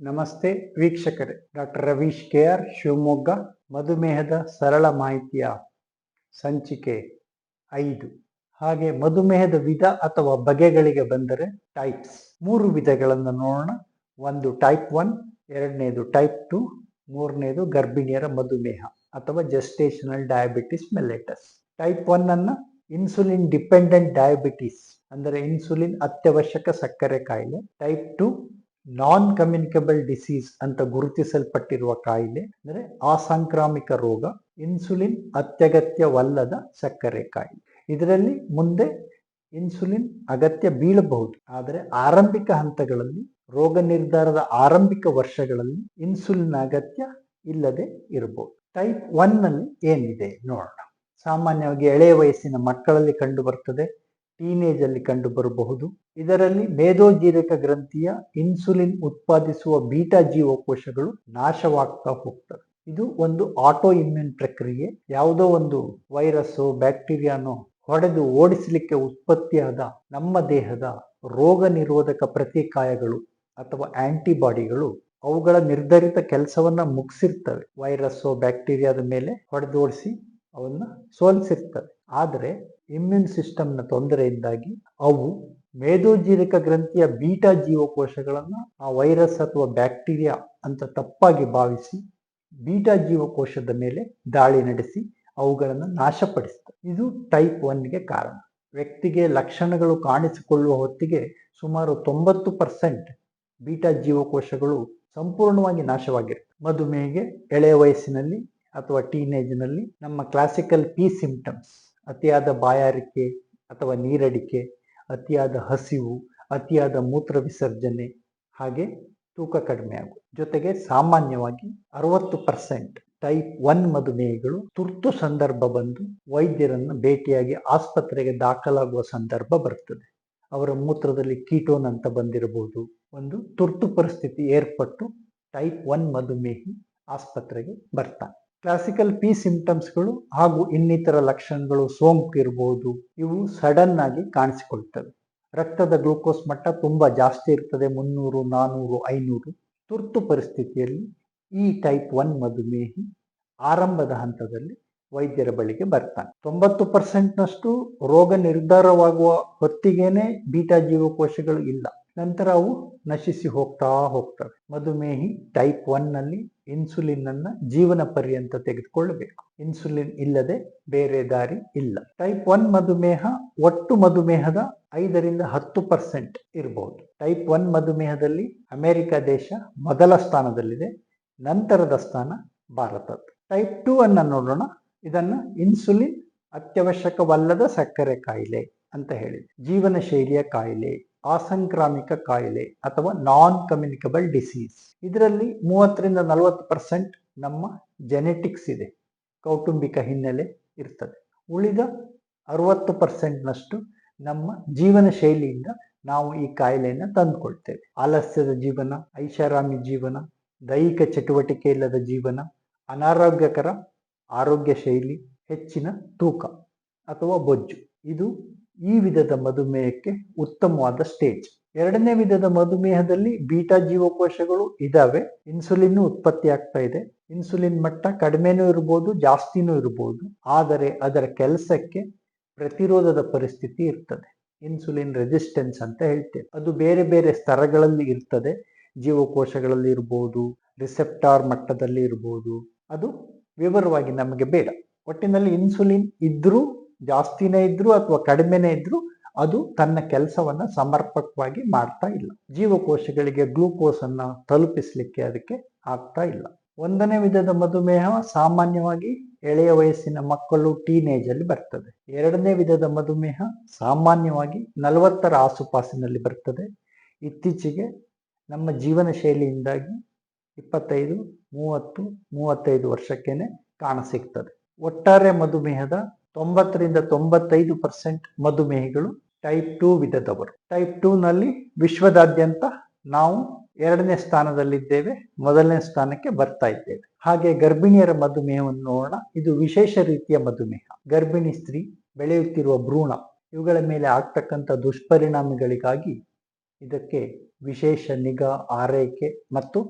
ನಮಸ್ತೆ ವೀಕ್ಷಕರೇ, doctor Ravish K R Shivamogga, ಮಧುಮೇಹದ ಸರಳ ಮಾಹಿತಿಯ ಸಂಚಿಕೆ ಐದು. ಹಾಗೆ ಮಧುಮೇಹದ ವಿಧ ಅಥವಾ ಬಗೆಗಳಿಗೆ ಬಂದರೆ ಟೈಪ್ಸ್ ಮೂರು ವಿಧಗಳನ್ನು ನೋಡೋಣ. ಒಂದು ಟೈಪ್ ಒನ್ ಎರಡನೇದು ಟೈಪ್ ಟು ಮೂರನೇದು ಗರ್ಭಿಣಿಯರ ಮಧುಮೇಹ ಅಥವಾ gestational diabetes mellitus type one ಅನ್ನ ಇನ್ಸುಲಿನ್ ಡಿಪೆಂಡೆಂಟ್ ಡಯಾಬಿಟಿಸ್ ಅಂದರೆ ಇನ್ಸುಲಿನ್ ಅತ್ಯವಶ್ಯಕ ಸಕ್ಕರೆ ಕಾಯಿಲೆ. Type two non communicable disease ಅಂತ ಗುರುತಿಸಲ್ಪಟ್ಟಿರುವ ಕಾಯಿಲೆ, ಅಂದರೆ ಅಸಾಂಕ್ರಾಮಿಕ ರೋಗ ಇನ್ಸುಲಿನ್ ಅತ್ಯಗತ್ಯವಲ್ಲದ ಸಕ್ಕರೆ ಕಾಯಿಲೆ. ಇದರಲ್ಲಿ ಮುಂದೆ ಇನ್ಸುಲಿನ್ ಅಗತ್ಯ ಬೀಳಬಹುದು, ಆದರೆ ಆರಂಭಿಕ ಹಂತಗಳಲ್ಲಿ, ರೋಗ ನಿರ್ಧಾರದ ಆರಂಭಿಕ ವರ್ಷಗಳಲ್ಲಿ ಇನ್ಸುಲಿನ್ ಅಗತ್ಯ ಇಲ್ಲದೆ ಇರಬಹುದು. ಟೈಪ್ ಒನ್ನಲ್ಲಿ ಏನಿದೆ ನೋಡೋಣ. ಸಾಮಾನ್ಯವಾಗಿ ಎಳೆಯ ವಯಸ್ಸಿನ ಮಕ್ಕಳಲ್ಲಿ ಕಂಡು ಬರ್ತದೆ ಟೀನೇಜ್ ಅಲ್ಲಿ ಕಂಡು ಬರಬಹುದು ಇದರಲ್ಲಿ ಮೇಧೋಜೀರಕ ಗ್ರಂಥಿಯ ಇನ್ಸುಲಿನ್ ಉತ್ಪಾದಿಸುವ ಬೀಟಾ ಜೀವಕೋಶಗಳು ನಾಶವಾಗ್ತಾ ಹೋಗ್ತವೆ. ಇದು ಒಂದು ಆಟೋ ಇಮ್ಯೂನ್ ಪ್ರಕ್ರಿಯೆ. ಯಾವುದೋ ಒಂದು ವೈರಸ್ ಬ್ಯಾಕ್ಟೀರಿಯಾನೋ ಹೊಡೆದು ಓಡಿಸಲಿಕ್ಕೆ ಉತ್ಪತ್ತಿಯಾದ ನಮ್ಮ ದೇಹದ ರೋಗ ನಿರೋಧಕ ಪ್ರತಿಕಾಯಗಳು ಅಥವಾ ಆಂಟಿಬಾಡಿಗಳು ಅವುಗಳ ನಿರ್ಧರಿತ ಕೆಲಸವನ್ನ ಮುಗಿಸಿರ್ತವೆ. ವೈರಸ್ಸು, ಬ್ಯಾಕ್ಟೀರಿಯಾದ ಮೇಲೆ ಹೊಡೆದೋಡಿಸಿ ಅವನ್ನ ಸೋಲಿಸಿರ್ತವೆ. ಆದರೆ ಇಮ್ಯೂನ್ ಸಿಸ್ಟಮ್ನ ತೊಂದರೆಯಿಂದಾಗಿ ಅವು ಮೇದೋಜೀರಕ ಗ್ರಂಥಿಯ ಬೀಟಾ ಜೀವಕೋಶಗಳನ್ನು ಆ ವೈರಸ್ ಅಥವಾ ಬ್ಯಾಕ್ಟೀರಿಯಾ ಅಂತ ತಪ್ಪಾಗಿ ಭಾವಿಸಿ ಬೀಟಾ ಜೀವಕೋಶದ ಮೇಲೆ ದಾಳಿ ನಡೆಸಿ ಅವುಗಳನ್ನು ನಾಶಪಡಿಸ್ತವೆ ಇದು ಟೈಪ್ ಒನ್ಗೆ ಕಾರಣ. ವ್ಯಕ್ತಿಗೆ ಲಕ್ಷಣಗಳು ಕಾಣಿಸಿಕೊಳ್ಳುವ ಹೊತ್ತಿಗೆ ಸುಮಾರು ತೊಂಬತ್ತು ಪರ್ಸೆಂಟ್ ಬೀಟಾ ಜೀವಕೋಶಗಳು ಸಂಪೂರ್ಣವಾಗಿ ನಾಶವಾಗಿರುತ್ತೆ. ಮಧುಮೇಹಿಗೆ ಎಳೆಯ ವಯಸ್ಸಿನಲ್ಲಿ ಅಥವಾ ಟೀನೇಜ್ನಲ್ಲಿ ನಮ್ಮ ಕ್ಲಾಸಿಕಲ್ ಪಿ ಸಿಂಪ್ಟಮ್ಸ್ ಅತಿಯಾದ ಬಾಯಾರಿಕೆ ಅಥವಾ ನೀರಡಿಕೆ, ಅತಿಯಾದ ಹಸಿವು, ಅತಿಯಾದ ಮೂತ್ರ ವಿಸರ್ಜನೆ ಹಾಗೆ ತೂಕ ಕಡಿಮೆ ಆಗು. ಜೊತೆಗೆ ಸಾಮಾನ್ಯವಾಗಿ ಅರವತ್ತು ಪರ್ಸೆಂಟ್ ಟೈಪ್ ಒನ್ ಮಧುಮೇಹಿಗಳು ತುರ್ತು ಸಂದರ್ಭ ಬಂದು ವೈದ್ಯರನ್ನು ಭೇಟಿಯಾಗಿ ಆಸ್ಪತ್ರೆಗೆ ದಾಖಲಾಗುವ ಸಂದರ್ಭ ಬರ್ತದೆ. ಅವರ ಮೂತ್ರದಲ್ಲಿ ಕೀಟೋನ್ ಅಂತ ಬಂದಿರಬಹುದು. ಒಂದು ತುರ್ತು ಪರಿಸ್ಥಿತಿ ಏರ್ಪಟ್ಟು ಟೈಪ್ ಒನ್ ಮಧುಮೇಹಿ ಆಸ್ಪತ್ರೆಗೆ ಬರ್ತಾನೆ ಕ್ಲಾಸಿಕಲ್ ಪಿ ಸಿಂಪ್ಟಮ್ಸ್ಗಳು ಹಾಗೂ ಇನ್ನಿತರ ಲಕ್ಷಣಗಳು ಸೋಂಕು ಇರಬಹುದು ಇವು ಸಡನ್ ಆಗಿ ಕಾಣಿಸಿಕೊಳ್ತವೆ. ರಕ್ತದ ಗ್ಲೂಕೋಸ್ ಮಟ್ಟ ತುಂಬಾ ಜಾಸ್ತಿ ಇರ್ತದೆ, ಮುನ್ನೂರು, ನಾನೂರು, ಐನೂರು. ತುರ್ತು ಪರಿಸ್ಥಿತಿಯಲ್ಲಿ ಈ ಟೈಪ್ ಒನ್ ಮಧುಮೇಹಿ ಆರಂಭದ ಹಂತದಲ್ಲಿ ವೈದ್ಯರ ಬಳಿಗೆ ಬರ್ತಾನೆ. ತೊಂಬತ್ತು ಪರ್ಸೆಂಟ್ನಷ್ಟು ರೋಗ ನಿರ್ಧಾರವಾಗುವ ಹೊತ್ತಿಗೇನೆ ಬೀಟಾ ಜೀವಕೋಶಗಳು ಇಲ್ಲ. ನಂತರ ಅವು ನಶಿಸಿ ಹೋಗ್ತಾ ಹೋಗ್ತವೆ. ಮಧುಮೇಹಿ ಟೈಪ್ ಒನ್ನಲ್ಲಿ ಇನ್ಸುಲಿನ್ ಅನ್ನ ಜೀವನ ಪರ್ಯಂತ ತೆಗೆದುಕೊಳ್ಳಬೇಕು. ಇನ್ಸುಲಿನ್ ಇಲ್ಲದೆ ಬೇರೆ ದಾರಿ ಇಲ್ಲ. ಟೈಪ್ ಒನ್ ಮಧುಮೇಹ ಒಟ್ಟು ಮಧುಮೇಹದ ಐದರಿಂದ ಹತ್ತು ಪರ್ಸೆಂಟ್ ಇರಬಹುದು ಟೈಪ್ ಒನ್ ಮಧುಮೇಹದಲ್ಲಿ ಅಮೆರಿಕ ದೇಶ ಮೊದಲ ಸ್ಥಾನದಲ್ಲಿದೆ, ನಂತರದ ಸ್ಥಾನ ಭಾರತದ್ದು. ಟೈಪ್ ಟೂ ಅನ್ನ ನೋಡೋಣ. ಇದನ್ನ ಇನ್ಸುಲಿನ್ ಅತ್ಯವಶ್ಯಕವಲ್ಲದ ಸಕ್ಕರೆ ಕಾಯಿಲೆ ಅಂತ ಹೇಳಿದೆ ಜೀವನ ಶೈಲಿಯ ಕಾಯಿಲೆ. ಅಸಂಕ್ರಾಮಿಕ ಕಾಯಿಲೆ ಅಥವಾ ನಾನ್ ಕಮ್ಯುನಿಕಬಲ್ ಡಿಸೀಸ್ ಇದರಲ್ಲಿ ಮೂವತ್ತರಿಂದ ನಲವತ್ತು ಪರ್ಸೆಂಟ್ ನಮ್ಮ ಜೆನೆಟಿಕ್ಸ್ ಇದೆ, ಕೌಟುಂಬಿಕ ಹಿನ್ನೆಲೆ ಇರ್ತದೆ. ಉಳಿದ ಅರವತ್ತು ಪರ್ಸೆಂಟ್ನಷ್ಟು ನಮ್ಮ ಜೀವನ ಶೈಲಿಯಿಂದ ನಾವು ಈ ಕಾಯಿಲೆಯನ್ನು ತಂದುಕೊಳ್ತೇವೆ. ಆಲಸ್ಯದ ಜೀವನ, ಐಷಾರಾಮಿ ಜೀವನ, ದೈಹಿಕ ಚಟುವಟಿಕೆ ಇಲ್ಲದ ಜೀವನ, ಅನಾರೋಗ್ಯಕರ ಆರೋಗ್ಯ ಶೈಲಿ, ಹೆಚ್ಚಿನ ತೂಕ ಅಥವಾ ಬೊಜ್ಜು. ಇದು ಈ ವಿಧದ ಮಧುಮೇಹಕ್ಕೆ ಉತ್ತಮವಾದ ಸ್ಟೇಜ್ ಎರಡನೇ ವಿಧದ ಮಧುಮೇಹದಲ್ಲಿ ಬೀಟಾ ಜೀವಕೋಶಗಳು ಇದಾವೆ. ಇನ್ಸುಲಿನ್ ಉತ್ಪತ್ತಿ ಆಗ್ತಾ ಇದೆ. ಇನ್ಸುಲಿನ್ ಮಟ್ಟ ಕಡಿಮೆನೂ ಇರಬಹುದು ಜಾಸ್ತಿನೂ ಇರಬಹುದು ಆದರೆ ಅದರ ಕೆಲಸಕ್ಕೆ ಪ್ರತಿರೋಧದ ಪರಿಸ್ಥಿತಿ ಇರ್ತದೆ. ಇನ್ಸುಲಿನ್ ರೆಸಿಸ್ಟೆನ್ಸ್ ಅಂತ ಹೇಳ್ತೇವೆ. ಅದು ಬೇರೆ ಬೇರೆ ಸ್ತರಗಳಲ್ಲಿ ಇರ್ತದೆ. ಜೀವಕೋಶಗಳಲ್ಲಿ ಇರಬಹುದು ರಿಸೆಪ್ಟಾರ್ ಮಟ್ಟದಲ್ಲಿ ಇರಬಹುದು ಅದು ವಿವರವಾಗಿ ನಮಗೆ ಬೇಡ. ಒಟ್ಟಿನಲ್ಲಿ ಇನ್ಸುಲಿನ್ ಇದ್ರೂ ಜಾಸ್ತಿನೇ ಇದ್ರು ಅಥವಾ ಕಡಿಮೆನೇ ಇದ್ರು ಅದು ತನ್ನ ಕೆಲಸವನ್ನ ಸಮರ್ಪಕವಾಗಿ ಮಾಡ್ತಾ ಇಲ್ಲ. ಜೀವಕೋಶಗಳಿಗೆ ಗ್ಲೂಕೋಸ್ ಅನ್ನ ತಲುಪಿಸ್ಲಿಕ್ಕೆ ಅದಕ್ಕೆ ಆಗ್ತಾ ಇಲ್ಲ. ಒಂದನೇ ವಿಧದ ಮಧುಮೇಹ ಸಾಮಾನ್ಯವಾಗಿ ಎಳೆಯ ವಯಸ್ಸಿನ ಮಕ್ಕಳು ಟೀನೇಜ್ ಅಲ್ಲಿ ಬರ್ತದೆ. ಎರಡನೇ ವಿಧದ ಮಧುಮೇಹ ಸಾಮಾನ್ಯವಾಗಿ ನಲವತ್ತರ ಆಸುಪಾಸಿನಲ್ಲಿ ಬರ್ತದೆ. ಇತ್ತೀಚೆಗೆ ನಮ್ಮ ಜೀವನ ಶೈಲಿಯಿಂದಾಗಿ ಇಪ್ಪತ್ತೈದು, ಮೂವತ್ತು, ಮೂವತ್ತೈದು ವರ್ಷಕ್ಕೇನೆ ಕಾಣಸಿಗ್ತದೆ ಒಟ್ಟಾರೆ ಮಧುಮೇಹದ ತೊಂಬತ್ತರಿಂದ ತೊಂಬತ್ತೈದು ಪರ್ಸೆಂಟ್ ಮಧುಮೇಹಿಗಳು ಟೈಪ್ ಟೂ ವಿಧದವರು. ಟೈಪ್ ಟೂ ನಲ್ಲಿ ವಿಶ್ವದಾದ್ಯಂತ ನಾವು ಎರಡನೇ ಸ್ಥಾನದಲ್ಲಿದ್ದೇವೆ, ಮೊದಲನೇ ಸ್ಥಾನಕ್ಕೆ ಬರ್ತಾ ಇದ್ದೇವೆ. ಹಾಗೆ ಗರ್ಭಿಣಿಯರ ಮಧುಮೇಹವನ್ನು ನೋಡೋಣ. ಇದು ವಿಶೇಷ ರೀತಿಯ ಮಧುಮೇಹ. ಗರ್ಭಿಣಿ ಸ್ತ್ರೀ, ಬೆಳೆಯುತ್ತಿರುವ ಭ್ರೂಣ, ಇವುಗಳ ಮೇಲೆ ಆಗ್ತಕ್ಕಂಥ ದುಷ್ಪರಿಣಾಮಗಳಿಗಾಗಿ ಇದಕ್ಕೆ ವಿಶೇಷ ನಿಗಾ, ಆರೈಕೆ ಮತ್ತು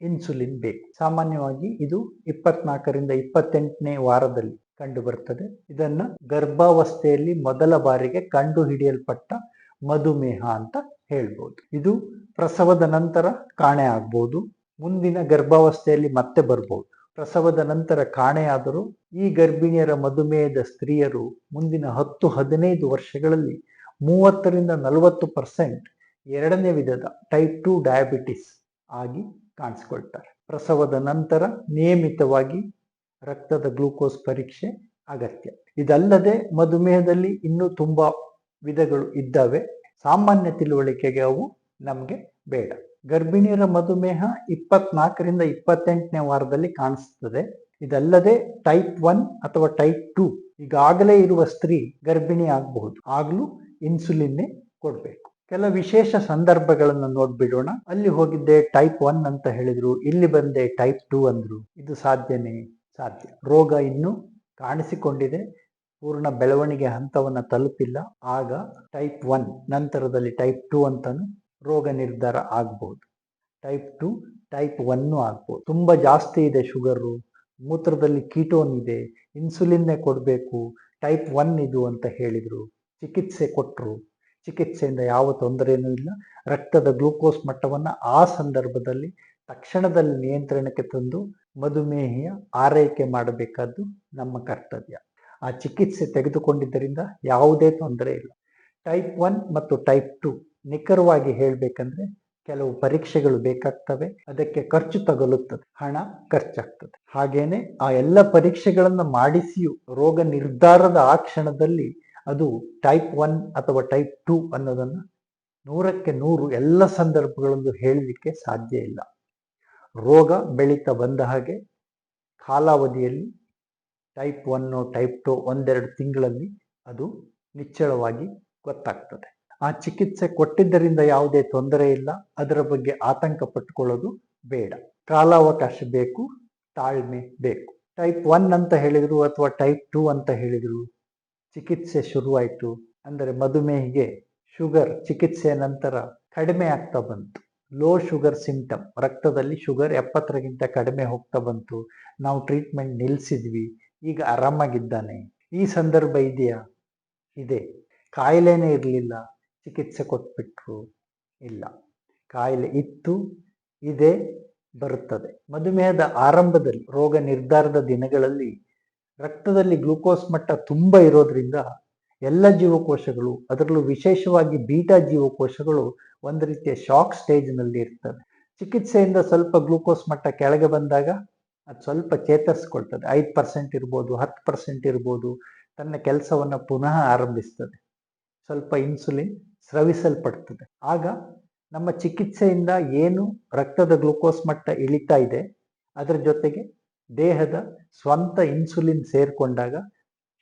ಇನ್ಸುಲಿನ್ ಬೇಕು. ಸಾಮಾನ್ಯವಾಗಿ ಇದು ಇಪ್ಪತ್ನಾಲ್ಕರಿಂದ ಇಪ್ಪತ್ತೆಂಟನೇ ವಾರದಲ್ಲಿ ಕಂಡು ಬರ್ತದೆ ಇದನ್ನ ಗರ್ಭಾವಸ್ಥೆಯಲ್ಲಿ ಮೊದಲ ಬಾರಿಗೆ ಕಂಡು ಹಿಡಿಯಲ್ಪಟ್ಟ ಮಧುಮೇಹ ಅಂತ ಹೇಳ್ಬೋದು. ಇದು ಪ್ರಸವದ ನಂತರ ಕಾಣೆ ಆಗ್ಬೋದು. ಮುಂದಿನ ಗರ್ಭಾವಸ್ಥೆಯಲ್ಲಿ ಮತ್ತೆ ಬರ್ಬೋದು. ಪ್ರಸವದ ನಂತರ ಕಾಣೆಯಾದರೂ ಈ ಗರ್ಭಿಣಿಯರ ಮಧುಮೇಹದ ಸ್ತ್ರೀಯರು ಮುಂದಿನ ಹತ್ತು ಹದಿನೈದು ವರ್ಷಗಳಲ್ಲಿ ಮೂವತ್ತರಿಂದ ನಲವತ್ತು ಪರ್ಸೆಂಟ್ ಎರಡನೇ ವಿಧದ ಟೈಪ್ ಟು ಡಯಾಬಿಟಿಸ್ ಆಗಿ ಕಾಣಿಸ್ಕೊಳ್ತಾರೆ. ಪ್ರಸವದ ನಂತರ ನಿಯಮಿತವಾಗಿ ರಕ್ತದ ಗ್ಲೂಕೋಸ್ ಪರೀಕ್ಷೆ ಅಗತ್ಯ. ಇದಲ್ಲದೆ ಮಧುಮೇಹದಲ್ಲಿ ಇನ್ನೂ ತುಂಬ ವಿಧಗಳು ಇದ್ದಾವೆ. ಸಾಮಾನ್ಯ ತಿಳುವಳಿಕೆಗೆ ಅವು ನಮಗೆ ಬೇಡ. ಗರ್ಭಿಣಿಯರ ಮಧುಮೇಹ ಇಪ್ಪತ್ನಾಲ್ಕರಿಂದ ಇಪ್ಪತ್ತೆಂಟನೇ ವಾರದಲ್ಲಿ ಕಾಣಿಸ್ತದೆ. ಇದಲ್ಲದೆ ಟೈಪ್ ಒನ್ ಅಥವಾ ಟೈಪ್ ಟೂ ಈಗಾಗಲೇ ಇರುವ ಸ್ತ್ರೀ ಗರ್ಭಿಣಿ ಆಗಬಹುದು. ಆಗಲೂ ಇನ್ಸುಲಿನ್ನೇ ಕೊಡಬೇಕು. ಕೆಲ ವಿಶೇಷ ಸಂದರ್ಭಗಳನ್ನು ನೋಡ್ಬಿಡೋಣ. ಅಲ್ಲಿ ಹೋಗಿದ್ದೆ ಟೈಪ್ ಒನ್ ಅಂತ ಹೇಳಿದ್ರು. ಇಲ್ಲಿ ಬಂದೆ ಟೈಪ್ ಟೂ ಅಂದ್ರು. ಇದು ಸಾಧ್ಯನೇ? ಸಾಧ್ಯ. ರೋಗ ಇನ್ನೂ ಕಾಣಿಸಿಕೊಂಡಿದೆ. ಪೂರ್ಣ ಬೆಳವಣಿಗೆ ಹಂತವನ್ನು ತಲುಪಿಲ್ಲ. ಆಗ ಟೈಪ್ ಒನ್ ನಂತರದಲ್ಲಿ ಟೈಪ್ ಟು ಅಂತಲೂ ರೋಗ ನಿರ್ಧಾರ ಆಗ್ಬೋದು. ಟೈಪ್ ಟು ಟೈಪ್ ಒನ್ನು ಆಗ್ಬೋದು. ತುಂಬ ಜಾಸ್ತಿ ಇದೆ ಶುಗರು. ಮೂತ್ರದಲ್ಲಿ ಕೀಟೋನ್ ಇದೆ. ಇನ್ಸುಲಿನ್ನೇ ಕೊಡಬೇಕು. ಟೈಪ್ ಒನ್ ಇದು ಅಂತ ಹೇಳಿದರು. ಚಿಕಿತ್ಸೆ ಕೊಟ್ಟರು ಚಿಕಿತ್ಸೆಯಿಂದ ಯಾವ ತೊಂದರೆಯೂ ಇಲ್ಲ. ರಕ್ತದ ಗ್ಲೂಕೋಸ್ ಮಟ್ಟವನ್ನು ಆ ಸಂದರ್ಭದಲ್ಲಿ ತಕ್ಷಣದಲ್ಲಿ ನಿಯಂತ್ರಣಕ್ಕೆ ತಂದು ಮಧುಮೇಹಿಯ ಆರೈಕೆ ಮಾಡಬೇಕಾದ್ದು ನಮ್ಮ ಕರ್ತವ್ಯ. ಆ ಚಿಕಿತ್ಸೆ ತೆಗೆದುಕೊಂಡಿದ್ದರಿಂದ ಯಾವುದೇ ತೊಂದರೆ ಇಲ್ಲ. ಟೈಪ್ ಒನ್ ಮತ್ತು ಟೈಪ್ ಟು ನಿಖರವಾಗಿ ಹೇಳಬೇಕಂದ್ರೆ ಕೆಲವು ಪರೀಕ್ಷೆಗಳು ಬೇಕಾಗ್ತವೆ. ಅದಕ್ಕೆ ಖರ್ಚು ತಗಲುತ್ತದೆ. ಹಣ ಖರ್ಚಾಗ್ತದೆ. ಹಾಗೇನೆ ಆ ಎಲ್ಲ ಪರೀಕ್ಷೆಗಳನ್ನು ಮಾಡಿಸಿಯೂ ರೋಗ ನಿರ್ಧಾರದ ಆ ಕ್ಷಣದಲ್ಲಿ ಅದು ಟೈಪ್ ಒನ್ ಅಥವಾ ಟೈಪ್ ಟು ಅನ್ನೋದನ್ನು ನೂರಕ್ಕೆ ನೂರು ಎಲ್ಲ ಸಂದರ್ಭಗಳಲ್ಲೂ ಹೇಳಲಿಕ್ಕೆ ಸಾಧ್ಯ ಇಲ್ಲ. ರೋಗ ಬೆಳೀತಾ ಬಂದ ಹಾಗೆ ಕಾಲಾವಧಿಯಲ್ಲಿ ಟೈಪ್ ಒನ್ನು ಟೈಪ್ ಟು ಒಂದೆರಡು ತಿಂಗಳಲ್ಲಿ ಅದು ನಿಚ್ಚಳವಾಗಿ ಗೊತ್ತಾಗ್ತದೆ. ಆ ಚಿಕಿತ್ಸೆ ಕೊಟ್ಟಿದ್ದರಿಂದ ಯಾವುದೇ ತೊಂದರೆ ಇಲ್ಲ, ಅದರ ಬಗ್ಗೆ ಆತಂಕ ಪಟ್ಟುಕೊಳ್ಳೋದು ಬೇಡ. ಕಾಲಾವಕಾಶ ಬೇಕು, ತಾಳ್ಮೆ ಬೇಕು. ಟೈಪ್ ಒನ್ ಅಂತ ಹೇಳಿದರು ಅಥವಾ ಟೈಪ್ ಟೂ ಅಂತ ಹೇಳಿದರು, ಚಿಕಿತ್ಸೆ ಶುರುವಾಯಿತು. ಅಂದರೆ ಮಧುಮೇಹಿಗೆ ಶುಗರ್ ಚಿಕಿತ್ಸೆಯ ನಂತರ ಕಡಿಮೆ ಆಗ್ತಾ ಬಂತು. ಲೋ ಶುಗರ್ ಸಿಂಟಮ್ ರಕ್ತದಲ್ಲಿ ಶುಗರ್ ಎಪ್ಪತ್ತರಗಿಂತ ಕಡಿಮೆ ಹೋಗ್ತಾ ಬಂತು. ನಾವು ಟ್ರೀಟ್ಮೆಂಟ್ ನಿಲ್ಲಿಸಿದ್ವಿ ಈಗ ಆರಾಮಾಗಿದ್ದಾನೆ. ಈ ಸಂದರ್ಭ ಇದೆಯಾ? ಇದೆ. ಕಾಯಿಲೆನೇ ಇರಲಿಲ್ಲ. ಚಿಕಿತ್ಸೆ ಕೊಟ್ಬಿಟ್ರು. ಇಲ್ಲ. ಕಾಯಿಲೆ ಇತ್ತು, ಇದೆ, ಬರುತ್ತದೆ. ಮಧುಮೇಹದ ಆರಂಭದಲ್ಲಿ, ರೋಗ ನಿರ್ಧಾರದ ದಿನಗಳಲ್ಲಿ ರಕ್ತದಲ್ಲಿ ಗ್ಲೂಕೋಸ್ ಮಟ್ಟ ತುಂಬ ಇರೋದ್ರಿಂದ ಎಲ್ಲ ಜೀವಕೋಶಗಳು, ಅದರಲ್ಲೂ ವಿಶೇಷವಾಗಿ ಬೀಟಾ ಜೀವಕೋಶಗಳು ಒಂದು ರೀತಿಯ ಶಾಕ್ ಸ್ಟೇಜ್ನಲ್ಲಿ ಇರ್ತವೆ. ಚಿಕಿತ್ಸೆಯಿಂದ ಸ್ವಲ್ಪ ಗ್ಲೂಕೋಸ್ ಮಟ್ಟ ಕೆಳಗೆ ಬಂದಾಗ ಅದು ಸ್ವಲ್ಪ ಚೇತರಿಸ್ಕೊಳ್ತದೆ. ಐದು ಪರ್ಸೆಂಟ್ ಇರ್ಬೋದು, ಹತ್ತು ಪರ್ಸೆಂಟ್ ಇರ್ಬೋದು, ತನ್ನ ಕೆಲಸವನ್ನು ಪುನಃ ಆರಂಭಿಸ್ತದೆ. ಸ್ವಲ್ಪ ಇನ್ಸುಲಿನ್ ಸ್ರವಿಸಲ್ಪಡ್ತದೆ. ಆಗ ನಮ್ಮ ಚಿಕಿತ್ಸೆಯಿಂದ ಏನು ರಕ್ತದ ಗ್ಲೂಕೋಸ್ ಮಟ್ಟ ಇಳಿತಾ ಇದೆ, ಅದರ ಜೊತೆಗೆ ದೇಹದ ಸ್ವಂತ ಇನ್ಸುಲಿನ್ ಸೇರಿಕೊಂಡಾಗ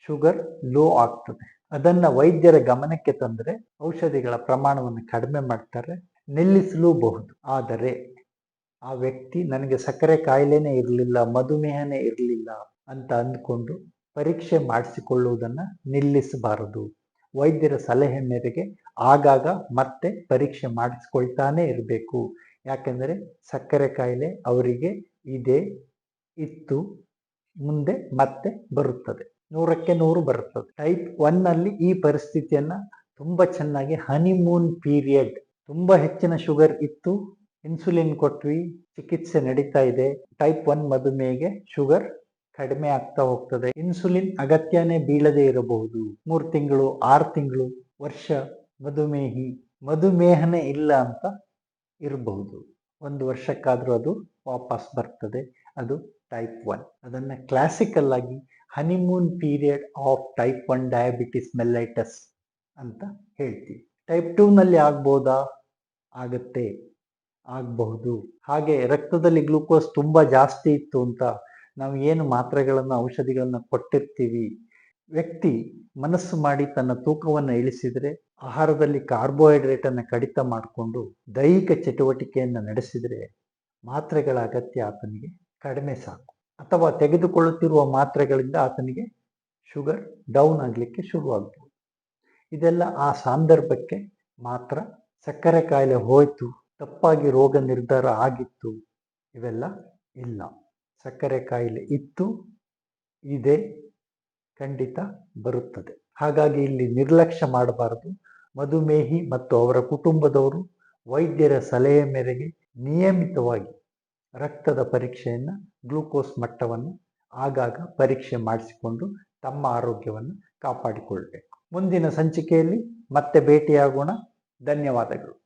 ಶುಗರ್ ಲೋ ಆಗ್ತದೆ. ಅದನ್ನ ವೈದ್ಯರ ಗಮನಕ್ಕೆ ತಂದರೆ ಔಷಧಿಗಳ ಪ್ರಮಾಣವನ್ನು ಕಡಿಮೆ ಮಾಡ್ತಾರೆ, ನಿಲ್ಲಿಸಲೂಬಹುದು. ಆದರೆ ಆ ವ್ಯಕ್ತಿ ನನಗೆ ಸಕ್ಕರೆ ಕಾಯಿಲೆನೇ ಇರಲಿಲ್ಲ, ಮಧುಮೇಹನೇ ಇರಲಿಲ್ಲ ಅಂತ ಅಂದ್ಕೊಂಡು ಪರೀಕ್ಷೆ ಮಾಡಿಸಿಕೊಳ್ಳುವುದನ್ನು ನಿಲ್ಲಿಸಬಾರದು. ವೈದ್ಯರ ಸಲಹೆ ಮೇರೆಗೆ ಆಗಾಗ ಮತ್ತೆ ಪರೀಕ್ಷೆ ಮಾಡಿಸ್ಕೊಳ್ತಾನೆ ಇರಬೇಕು. ಯಾಕೆಂದರೆ ಸಕ್ಕರೆ ಕಾಯಿಲೆ ಅವರಿಗೆ ಇದೆ ಇತ್ತು, ಮುಂದೆ ಮತ್ತೆ ಬರುತ್ತದೆ. ನೂರಕ್ಕೆ ನೂರು ಬರುತ್ತದೆ ಟೈಪ್ ಒನ್ ಅಲ್ಲಿ ಈ ಪರಿಸ್ಥಿತಿಯನ್ನ ತುಂಬಾ ಚೆನ್ನಾಗಿ ಹನಿಮೂನ್ ಪೀರಿಯಡ್ ತುಂಬಾ ಹೆಚ್ಚಿನ ಶುಗರ್ ಇತ್ತು. ಇನ್ಸುಲಿನ್ ಕೊಟ್ವಿ, ಚಿಕಿತ್ಸೆ ನಡೀತಾ ಇದೆ. ಟೈಪ್ ಒನ್ ಮಧುಮೇಹಿಗೆ ಶುಗರ್ ಕಡಿಮೆ ಆಗ್ತಾ ಹೋಗ್ತದೆ. ಇನ್ಸುಲಿನ್ ಅಗತ್ಯನೇ ಬೀಳದೆ ಇರಬಹುದು. ಮೂರು ತಿಂಗಳು, ಆರು ತಿಂಗಳು, ವರ್ಷ ಮಧುಮೇಹಿ, ಮಧುಮೇಹನೇ ಇಲ್ಲ ಅಂತ ಇರಬಹುದು. ಒಂದು ವರ್ಷಕ್ಕಾದ್ರೂ ಅದು ವಾಪಸ್ ಬರ್ತದೆ. ಅದು ಟೈಪ್ ಒನ್ ಅದನ್ನ ಕ್ಲಾಸಿಕಲ್ ಆಗಿ honeymoon period of type one diabetes mellitus ಅಂತ ಹೇಳ್ತೀವಿ. ಟೈಪ್ ಟೂ ನಲ್ಲಿ ಆಗ್ಬೋದಾ? ಆಗತ್ತೆ. ಆಗಬಹುದು. ಹಾಗೆ ರಕ್ತದಲ್ಲಿ ಗ್ಲೂಕೋಸ್ ತುಂಬಾ ಜಾಸ್ತಿ ಇತ್ತು ಅಂತ ನಾವು ಏನು ಮಾತ್ರೆಗಳನ್ನು, ಔಷಧಿಗಳನ್ನು ಕೊಟ್ಟಿರ್ತೀವಿ. ವ್ಯಕ್ತಿ ಮನಸ್ಸು ಮಾಡಿ ತನ್ನ ತೂಕವನ್ನು ಇಳಿಸಿದರೆ ಆಹಾರದಲ್ಲಿ ಕಾರ್ಬೋಹೈಡ್ರೇಟ್ ಅನ್ನು ಕಡಿತ ಮಾಡಿಕೊಂಡು ದೈಹಿಕ ಚಟುವಟಿಕೆಯನ್ನು ನಡೆಸಿದರೆ ಮಾತ್ರೆಗಳ ಅಗತ್ಯ ಆತನಿಗೆ ಕಡಿಮೆ ಸಾಕು. ಅಥವಾ ತೆಗೆದುಕೊಳ್ಳುತ್ತಿರುವ ಮಾತ್ರೆಗಳಿಂದ ಆತನಿಗೆ ಶುಗರ್ ಡೌನ್ ಆಗಲಿಕ್ಕೆ ಶುರುವಾಗ್ಬೋದು. ಇದೆಲ್ಲ ಆ ಸಂದರ್ಭಕ್ಕೆ ಮಾತ್ರ ಸಕ್ಕರೆ ಕಾಯಿಲೆ ಹೋಯಿತು, ತಪ್ಪಾಗಿ ರೋಗ ನಿರ್ಧಾರ ಆಗಿತ್ತು, ಇವೆಲ್ಲ ಇಲ್ಲ. ಸಕ್ಕರೆ ಕಾಯಿಲೆ ಇತ್ತು, ಇದೆ, ಖಂಡಿತ ಬರುತ್ತದೆ. ಹಾಗಾಗಿ ಇಲ್ಲಿ ನಿರ್ಲಕ್ಷ್ಯ ಮಾಡಬಾರದು. ಮಧುಮೇಹಿ ಮತ್ತು ಅವರ ಕುಟುಂಬದವರು ವೈದ್ಯರ ಸಲಹೆ ಮೇರೆಗೆ ನಿಯಮಿತವಾಗಿ ರಕ್ತದ ಪರೀಕ್ಷೆಯನ್ನು ಗ್ಲೂಕೋಸ್ ಮಟ್ಟವನ್ನು ಆಗಾಗ ಪರೀಕ್ಷೆ ಮಾಡಿಸಿಕೊಂಡು ತಮ್ಮ ಆರೋಗ್ಯವನ್ನು ಕಾಪಾಡಿಕೊಳ್ಳಬೇಕು. ಮುಂದಿನ ಸಂಚಿಕೆಯಲ್ಲಿ ಮತ್ತೆ ಭೇಟಿಯಾಗೋಣ. ಧನ್ಯವಾದಗಳು.